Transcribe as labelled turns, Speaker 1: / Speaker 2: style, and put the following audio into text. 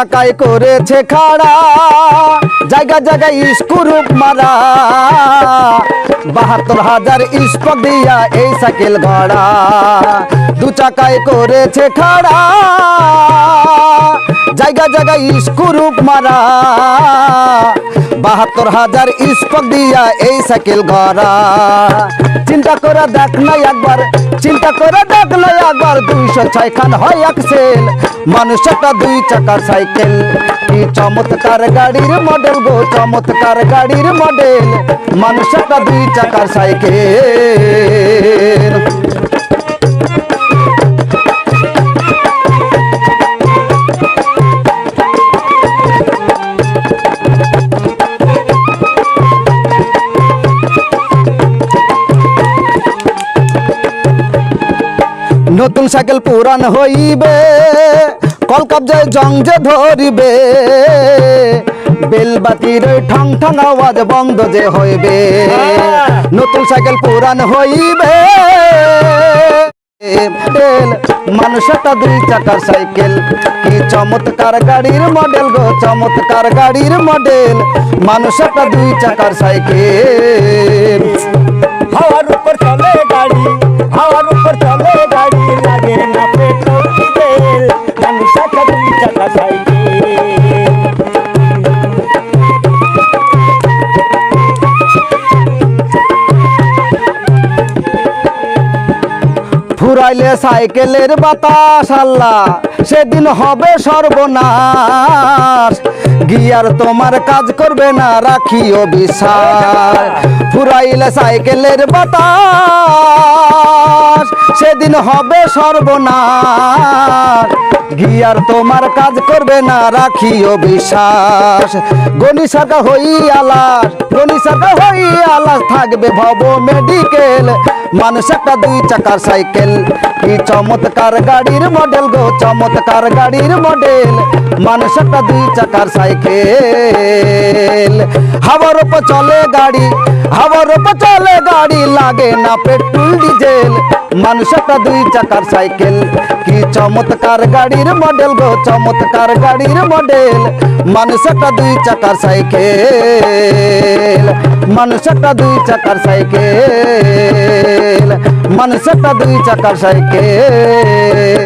Speaker 1: দু চাকায় করেছে খাড়া, জায়গা জায়গায় স্ক্রুপ মারা। বাহাত্তর হাজার স্পক দিয়া এই সাইকেল গড়া দু চাকায় করেছে খাড়া। জায়গা জায়গায় স্ক্রুপ মারা। বাহাত্তর হাজার স্পক দিয়া এই সাইকেল গড়া। চিন্তা করে দেখ না একবার, চিন্তা করে দেখ না একবার, দুইশো ছয় খান হয় এক সেল। মানুষ একটা দুই চাকার সাইকেল। কি চমৎকার গাড়ির মডেল গো, চমৎকার গাড়ির মডেল। মানুষ একটা দুই চাকার সাইকেল। নতুন সাইকেল পুরান হইবে, কল কাবজায় জং যে ধরিবে বেলবাতির ঠং ঠং আওয়াজ বন্ধ যে হইবে। নতুন সাইকেল পুরান হইবে তেল মানুষ একটা দুই চাকার সাইকেল। কি চমৎকার গাড়ির মডেল গো, চমৎকার গাড়ির মডেল। মানুষটা দুই চাকার সাইকেল। ফুরাইলে সাইকেলের বাতাস, আল্লাহ, সেদিন হবে সর্বনাশ। গিয়ার তোমার কাজ করবে না, রাখিও বিশাল ফুরাইলে সাইকেলের বাতাস, সেদিন হবে সর্বনাশ। গিয়ার তোমার কাজ করবে না রাখিও বিশ্বাস গনি সাকা হই আলাস গনি সাকা হই আলাস, থাকবে ভব মেডিকেল মানুষ একটা দুই চাকার সাইকেল, কি চমৎকার গাড়ির মডেল গো, চমৎকার গাড়ির মডেল মানুষ একটা দুই চাকার সাইকেল। হাওয়ার উপর চলে গাড়ি হাওয়ার চলে গাড়ি লাগে না পেট্রোল, ডিজেল। মানুষ একটা দুই চাকার সাইকেল। কি চমৎকার গাড়ির মডেল গো, চমৎকার গাড়ির মডেল। মানুষ একটা দুই চাকার সাইকেল। মানুষ একটা দুই চাকার সাইকেল। মানুষ একটা দুই চাকার সাইকেল।